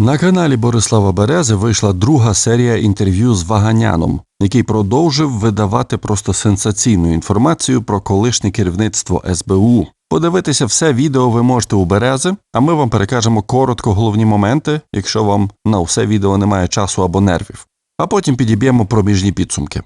На каналі Борислава Берези вийшла друга серія інтерв'ю з Ваганяном, який продовжив видавати просто сенсаційну інформацію про колишнє керівництво СБУ. Подивитися все відео ви можете у Берези, а ми вам перекажемо коротко головні моменти, якщо вам на все відео немає часу або нервів. А потім підіб'ємо проміжні підсумки.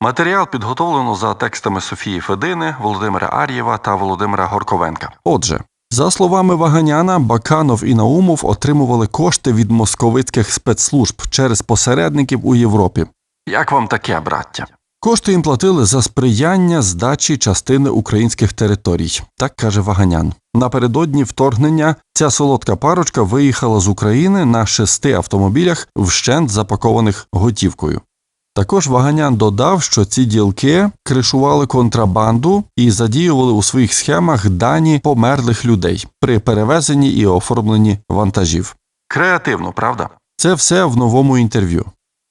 Матеріал підготовлено за текстами Софії Федини, Володимира Ар'єва та Володимира Горковенка. Отже, за словами Ваганяна, Баканов і Наумов отримували кошти від московицьких спецслужб через посередників у Європі. Як вам таке, браття? Кошти їм платили за сприяння здачі частини українських територій, так каже Ваганян. Напередодні вторгнення ця солодка парочка виїхала з України на шести автомобілях, вщент запакованих готівкою. Також Ваганян додав, що ці ділки кришували контрабанду і задіювали у своїх схемах дані померлих людей при перевезенні і оформленні вантажів. Креативно, правда? Це все в новому інтерв'ю.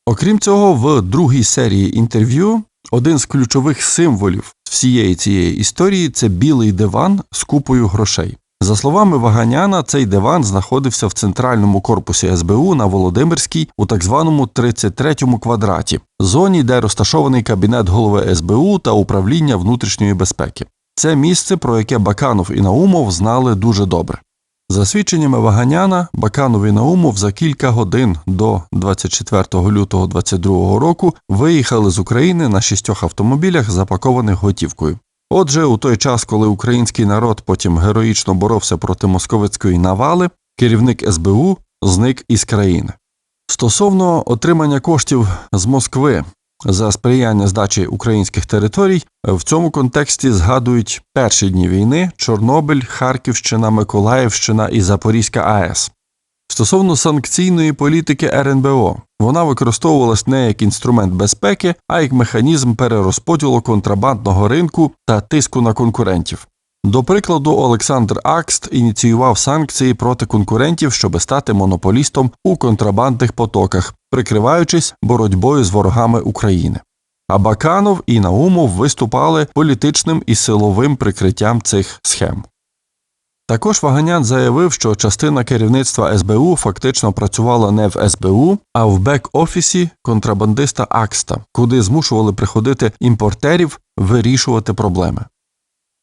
Окрім цього, в другій серії інтерв'ю один з ключових символів всієї цієї історії це білий диван з купою грошей. За словами Ваганяна, цей диван знаходився в центральному корпусі СБУ на Володимирській у так званому 33-му квадраті, зоні, де розташований кабінет голови СБУ та управління внутрішньої безпеки. Це місце, про яке Баканов і Наумов знали дуже добре. За свідченнями Ваганяна, Баканов і Наумов за кілька годин до 24 лютого 22 року виїхали з України на шістьох автомобілях, запакованих готівкою. Отже, у той час, коли український народ потім героїчно боровся проти московицької навали, керівник СБУ зник із країни. Стосовно отримання коштів з Москви за сприяння здачі українських територій, в цьому контексті згадують перші дні війни Чорнобиль, Харківщина, Миколаївщина і Запорізька АЕС. Стосовно санкційної політики РНБО, вона використовувалась не як інструмент безпеки, а як механізм перерозподілу контрабандного ринку та тиску на конкурентів. До прикладу, Олександр Акст ініціював санкції проти конкурентів, щоб стати монополістом у контрабандних потоках, прикриваючись боротьбою з ворогами України. А Баканов і Наумов виступали політичним і силовим прикриттям цих схем. Також Ваганян заявив, що частина керівництва СБУ фактично працювала не в СБУ, а в бек-офісі контрабандиста Акста, куди змушували приходити імпортерів вирішувати проблеми.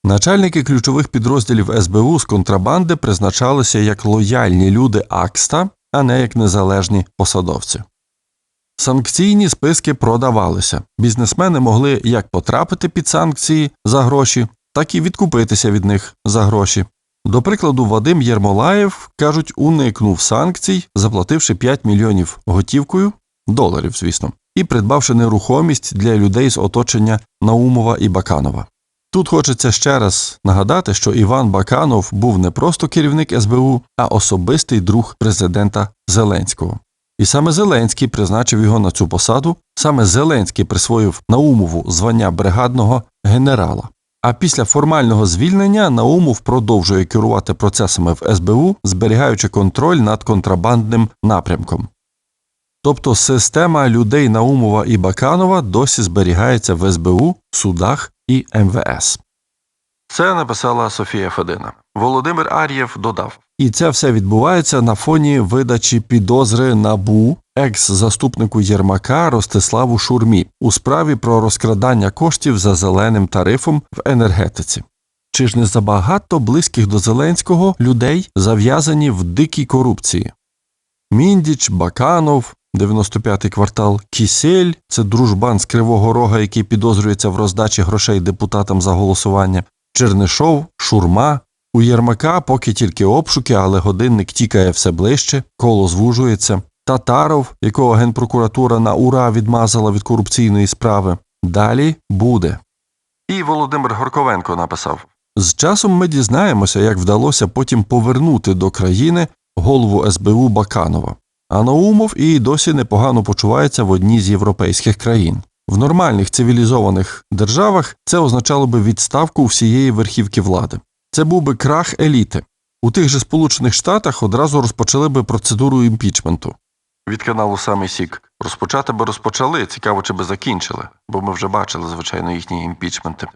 Начальники ключових підрозділів СБУ з контрабанди призначалися як лояльні люди Акста, а не як незалежні посадовці. Санкційні списки продавалися. Бізнесмени могли як потрапити під санкції за гроші, так і відкупитися від них за гроші. До прикладу, Вадим Єрмолаєв, кажуть, уникнув санкцій, заплативши 5 мільйонів готівкою, доларів, звісно, і придбавши нерухомість для людей з оточення Наумова і Баканова. Тут хочеться ще раз нагадати, що Іван Баканов був не просто керівник СБУ, а особистий друг президента Зеленського. І саме Зеленський призначив його на цю посаду, саме Зеленський присвоїв Наумову звання бригадного генерала. А після формального звільнення Наумов продовжує керувати процесами в СБУ, зберігаючи контроль над контрабандним напрямком. Тобто система людей Наумова і Баканова досі зберігається в СБУ, судах і МВС. Це написала Софія Федина. Володимир Ар'єв додав. І це все відбувається на фоні видачі підозри набу екс-заступнику Єрмака Ростиславу Шурмі у справі про розкрадання коштів за зеленим тарифом в енергетиці. Чи ж не забагато близьких до Зеленського людей зав'язані в дикій корупції? Міндіч, Баканов, 95-й квартал, Кісель це дружбан з Кривого Рога, який підозрюється в роздачі грошей депутатам за голосування, Чернишов, Шурма. У Єрмака поки тільки обшуки, але годинник тікає все ближче, коло звужується. Татаров, якого генпрокуратура на ура відмазала від корупційної справи. Далі буде. І Володимир Горковенко написав з часом ми дізнаємося, як вдалося потім повернути до країни голову СБУ Баканова. А Наумов і досі непогано почувається в одній з європейських країн. В нормальних цивілізованих державах це означало би відставку всієї верхівки влади. Це був би крах еліти. У тих же Сполучених Штатах одразу розпочали би процедуру імпічменту. Від каналу Самий Сік. Розпочати би розпочали, цікаво, чи би закінчили, бо ми вже бачили, звичайно, їхні імпічменти.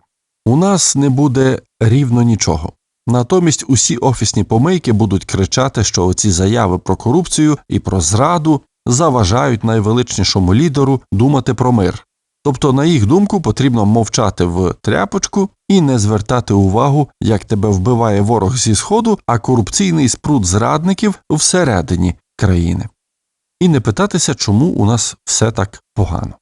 У нас не буде рівно нічого. Натомість усі офісні помийки будуть кричати, що оці заяви про корупцію і про зраду заважають найвеличнішому лідеру думати про мир. Тобто, на їх думку, потрібно мовчати в тряпочку і не звертати увагу, як тебе вбиває ворог зі сходу, а корупційний спрут зрадників всередині країни. І не питатися, чому у нас все так погано.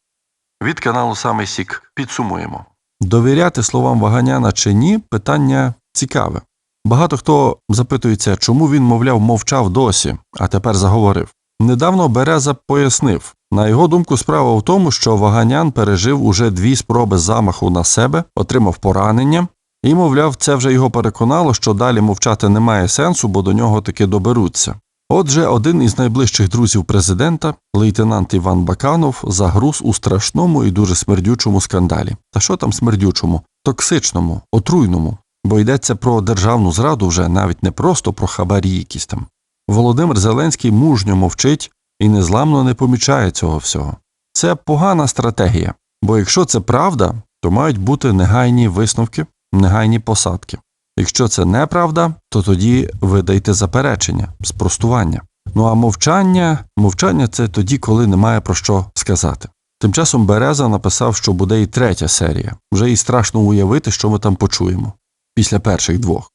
Від каналу Самий Сік підсумуємо. Довіряти словам Ваганяна чи ні питання цікаве. Багато хто запитується, чому він, мовляв, мовчав досі, а тепер заговорив. Недавно Береза пояснив на його думку, справа в тому, що Ваганян пережив уже дві спроби замаху на себе, отримав поранення, і, мовляв, це вже його переконало, що далі мовчати немає сенсу, бо до нього таки доберуться. Отже, один із найближчих друзів президента, лейтенант Іван Баканов, загруз у страшному і дуже смердючому скандалі. Та що там смердючому? Токсичному, отруйному, бо йдеться про державну зраду вже навіть не просто про хабарі якісь там. Володимир Зеленський мужньо мовчить і незламно не помічає цього всього. Це погана стратегія, бо якщо це правда, то мають бути негайні висновки, негайні посадки. Якщо це неправда, то тоді видайте заперечення, спростування. Ну а мовчання, мовчання це тоді, коли немає про що сказати. Тим часом Береза написав, що буде і третя серія. Вже і страшно уявити, що ми там почуємо після перших двох.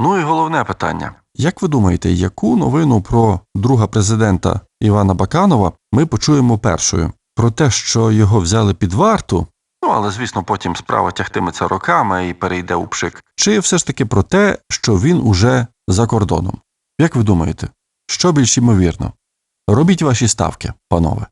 Ну і головне питання. Як ви думаєте, яку новину про друга президента Івана Баканова ми почуємо першою? Про те, що його взяли під варту, ну але звісно, потім справа тягтиметься роками і перейде у пшик, чи все ж таки про те, що він уже за кордоном? Як ви думаєте, що більш ймовірно? Робіть ваші ставки, панове.